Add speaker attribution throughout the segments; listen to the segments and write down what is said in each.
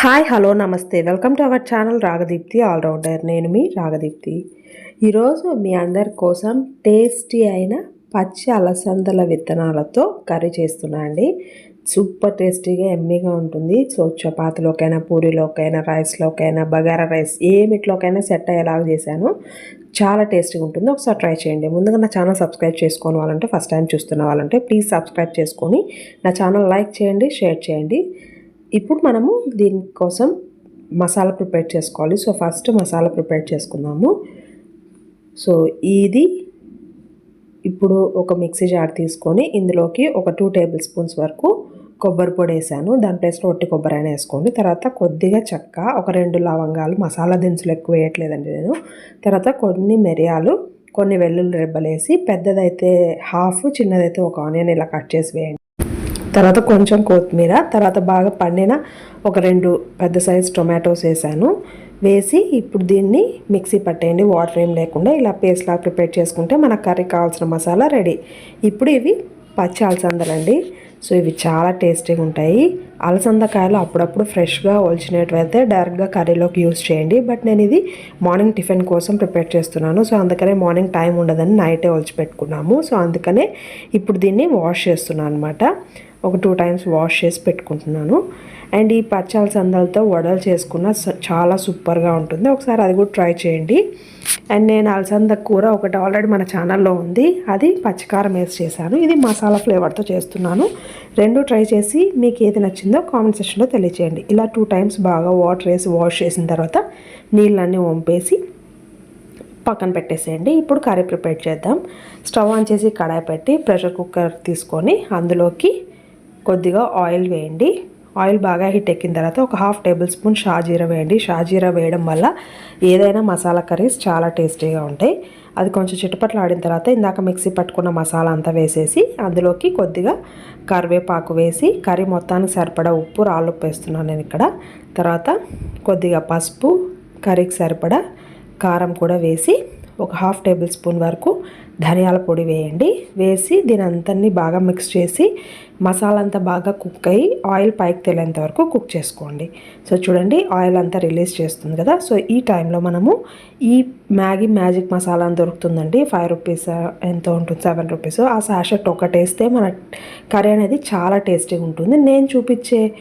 Speaker 1: Hi hello నమస్తే. Welcome to our channel Ragadeepthi all-rounder. నేను మీ రాగదీప్తి. ఈరోజు మీ అందరి కోసం టేస్టీ అయిన పచ్చి అలసందల విత్తనాలతో కర్రీ చేస్తున్నా అండి. సూపర్ టేస్టీగా ఎమ్మీగా ఉంటుంది. సో చపాతీలోకైనా పూరీలోకైనా రైస్లోకైనా బగారా రైస్ ఏమిట్లోకైనా సెట్ అయ్యేలాగా చేశాను. చాలా టేస్టీగా ఉంటుంది. ఒకసారి ట్రై చేయండి. ముందుగా నా ఛానల్ సబ్స్క్రైబ్ చేసుకోని వాళ్ళంటే ఫస్ట్ టైం చూస్తున్న వాళ్ళంటే ప్లీజ్ సబ్స్క్రైబ్ చేసుకొని నా ఛానల్ లైక్ చేయండి షేర్ చేయండి. ఇప్పుడు మనము దీనికోసం మసాలా ప్రిపేర్ చేసుకోవాలి. సో ఫస్ట్ మసాలా ప్రిపేర్ చేసుకుందాము. సో ఇది ఇప్పుడు ఒక మిక్సీ జార్ తీసుకొని ఇందులోకి ఒక టూ టేబుల్ స్పూన్స్ వరకు కొబ్బరి పొడి వేసాను. దాని ప్లేస్లో ఒట్టి కొబ్బరి అయినా వేసుకోండి. తర్వాత కొద్దిగా చెక్క ఒక రెండు లవంగాలు మసాలా దినుసులు ఎక్కువ వేయట్లేదండి నేను. తర్వాత కొన్ని మిరియాలు కొన్ని వెల్లుల్లి రెబ్బలేసి పెద్దదైతే హాఫ్ చిన్నదైతే ఒక ఆనియన్ ఇలా కట్ చేసి వేయండి. తర్వాత కొంచెం కొత్తిమీర తర్వాత బాగా పండిన ఒక రెండు పెద్ద సైజ్ టొమాటోస్ వేసాను. వేసి ఇప్పుడు దీన్ని మిక్సీ పట్టేయండి వాటర్ ఏం లేకుండా ఇలా పేస్ట్లా ప్రిపేర్ చేసుకుంటే మన కర్రీ కావాల్సిన మసాలా రెడీ. ఇప్పుడు ఇవి పచ్చి అలసందలండి. సో ఇవి చాలా టేస్టీగా ఉంటాయి. అలసందకాయలు అప్పుడప్పుడు ఫ్రెష్గా ఒలిచినట్వయితే డైరెక్ట్గా కర్రీలోకి యూస్ చేయండి. బట్ నేను ఇది మార్నింగ్ టిఫిన్ కోసం ప్రిపేర్ చేస్తున్నాను. సో అందుకనే మార్నింగ్ టైం ఉండదని నైటే ఒలిచి పెట్టుకున్నాము. సో అందుకనే ఇప్పుడు దీన్ని వాష్ చేస్తున్నాను అనమాట ఒక టూ టైమ్స్ వాష్ చేసి పెట్టుకుంటున్నాను. అండ్ ఈ పచ్చి అలసందలతో వడలు చేసుకున్న చాలా సూపర్గా ఉంటుంది. ఒకసారి అది కూడా ట్రై చేయండి. అండ్ నేను అలసంద కూర ఒకటి ఆల్రెడీ మన ఛానల్లో ఉంది. అది పచ్చికారం వేసి చేశాను. ఇది మసాలా ఫ్లేవర్తో చేస్తున్నాను. రెండు ట్రై చేసి మీకు ఏది నచ్చిందో కామెంట్ సెక్షన్లో తెలియచేయండి. ఇలా టూ టైమ్స్ బాగా వాటర్ వేసి వాష్ చేసిన తర్వాత నీళ్ళన్నీ వంపేసి పక్కన పెట్టేసేయండి. ఇప్పుడు కర్రీ ప్రిపేర్ చేద్దాం. స్టవ్ ఆన్ చేసి కడాయి పెట్టి ప్రెషర్ కుక్కర్ తీసుకొని అందులోకి కొద్దిగా ఆయిల్ వేయండి. ఆయిల్ బాగా హీట్ ఎక్కిన తర్వాత ఒక హాఫ్ టేబుల్ స్పూన్ షాజీరా వేయండి. షాజీరా వేయడం వల్ల ఏదైనా మసాలా కర్రీస్ చాలా టేస్టీగా ఉంటాయి. అది కొంచెం చిటపట్లు ఆడిన తర్వాత ఇందాక మిక్సీ పట్టుకున్న మసాలా అంతా వేసేసి అందులోకి కొద్దిగా కరివేపాకు వేసి కర్రీ మొత్తానికి సరిపడా ఉప్పు రాళ్ళు ఉప్పు వేస్తున్నాను నేను ఇక్కడ. తర్వాత కొద్దిగా పసుపు కర్రీకి సరిపడా కారం కూడా వేసి ఒక హాఫ్ టేబుల్ స్పూన్ వరకు ధనియాల పొడి వేయండి. వేసి దీని అంతని బాగా మిక్స్ చేసి మసాలా అంతా బాగా కుక్ అయ్యి ఆయిల్ పైకి తెలియంత వరకు కుక్ చేసుకోండి. సో చూడండి ఆయిల్ అంతా రిలీజ్ చేస్తుంది కదా. సో ఈ టైంలో మనము ఈ మ్యాగీ మ్యాజిక్ మసాలా అని దొరుకుతుందండి. ఫైవ్ రూపీస్ ఎంత ఉంటుంది? Seven rupees. ఆ సాషెట్ ఒకటేస్తే మన కర్రీ అనేది చాలా టేస్టీగా ఉంటుంది. నేను చూపించే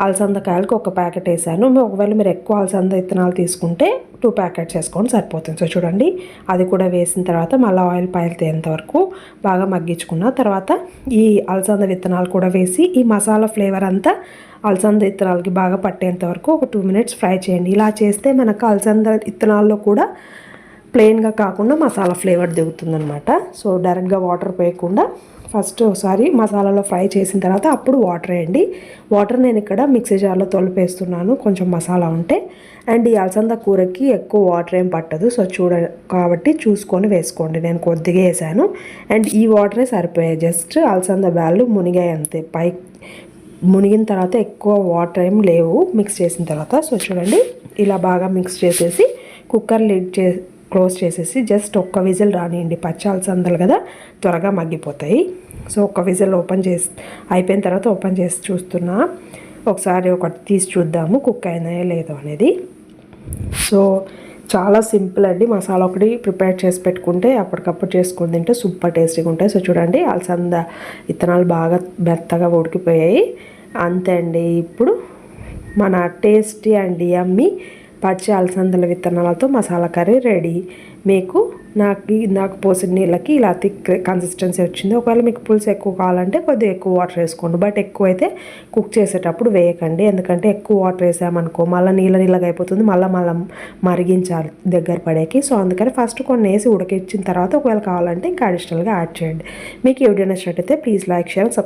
Speaker 1: అలసందకాయలకు ఒక ప్యాకెట్ వేసాను. ఒకవేళ మీరు ఎక్కువ అలసంద విత్తనాలు తీసుకుంటే టూ ప్యాకెట్స్ వేసుకొని సరిపోతుంది. సో చూడండి అది కూడా వేసిన తర్వాత మళ్ళీ ఆయిల్ పైలితేంత వరకు బాగా మగ్గించుకున్న తర్వాత ఈ అలసంద విత్తనాలు కూడా వేసి ఈ మసాలా ఫ్లేవర్ అంతా అలసంద విత్తనాలకి బాగా పట్టేంత వరకు ఒక టూ మినిట్స్ ఫ్రై చేయండి. ఇలా చేస్తే మనకు అలసంద విత్తనాల్లో కూడా ప్లెయిన్గా కాకుండా మసాలా ఫ్లేవర్ దిగుతుందనమాట సో డైరెక్ట్గా వాటర్ పోయకుండా ఫస్ట్ ఒకసారి మసాలాలో ఫ్రై చేసిన తర్వాత అప్పుడు వాటర్ వేయండి. వాటర్ నేను ఇక్కడ మిక్సీ జార్లో తొలిపేస్తున్నాను కొంచెం మసాలా ఉంటే. అండ్ ఈ అలసంద కూరకి ఎక్కువ వాటర్ ఏం పట్టదు. సో చూడ కాబట్టి చూసుకొని వేసుకోండి. నేను కొద్దిగా వేసాను. అండ్ ఈ వాటరే సరిపోయాయి. జస్ట్ అలసంద బ్యాళ్ళు మునిగాయి అంతే. పై మునిగిన తర్వాత ఎక్కువ వాటర్ ఏం లేవు. మిక్స్ చేసిన తర్వాత. సో చూడండి ఇలా బాగా మిక్స్ చేసేసి కుక్కర్ లిడ్ చే క్లోజ్ చేసేసి జస్ట్ ఒక్క విజిల్ రానియండి. పచ్చి అలసందలు కదా త్వరగా మగ్గిపోతాయి. సో ఒక్క విజిల్ ఓపెన్ చేసి అయిపోయిన తర్వాత ఓపెన్ చేసి చూస్తున్నా. ఒకసారి ఒకటి తీసి చూద్దాము కుక్ అయినాయో లేదో అనేది. సో చాలా సింపుల్ అండి. మసాలా ఒకటి ప్రిపేర్ చేసి పెట్టుకుంటే అప్పటికప్పుడు చేసుకుని తింటే సూపర్ టేస్టీగా ఉంటాయి. సో చూడండి అలసంద విత్తనాలు బాగా మెత్తగా ఉడికిపోయాయి. అంతే అండి. ఇప్పుడు మన టేస్టీ అండ్ యమ్మీ. పచ్చి అలసందల విత్తనాలతో మసాలా కర్రీ రెడీ. మీకు నాకు నాకు పోసిన నీళ్ళకి ఇలా థిక్ కన్సిస్టెన్సీ వచ్చింది. ఒకవేళ మీకు పులుసు ఎక్కువ కావాలంటే కొద్దిగా ఎక్కువ వాటర్ వేసుకోండి. బట్ ఎక్కువ అయితే కుక్ చేసేటప్పుడు వేయకండి. ఎందుకంటే ఎక్కువ వాటర్ వేసామనుకో మళ్ళీ నీళ్ళ నీళ్ళగా అయిపోతుంది. మళ్ళీ మళ్ళీ మరిగించాలి దగ్గర పడేకి. సో అందుకని ఫస్ట్ కొన్ని వేసి ఉడకించిన తర్వాత ఒకవేళ కావాలంటే ఇంకా అడిషనల్గా యాడ్ చేయండి. మీకు ఈ వీడియో నచ్చినట్టయితే ప్లీజ్ లైక్ షేర్ సబ్స్క్రైబ్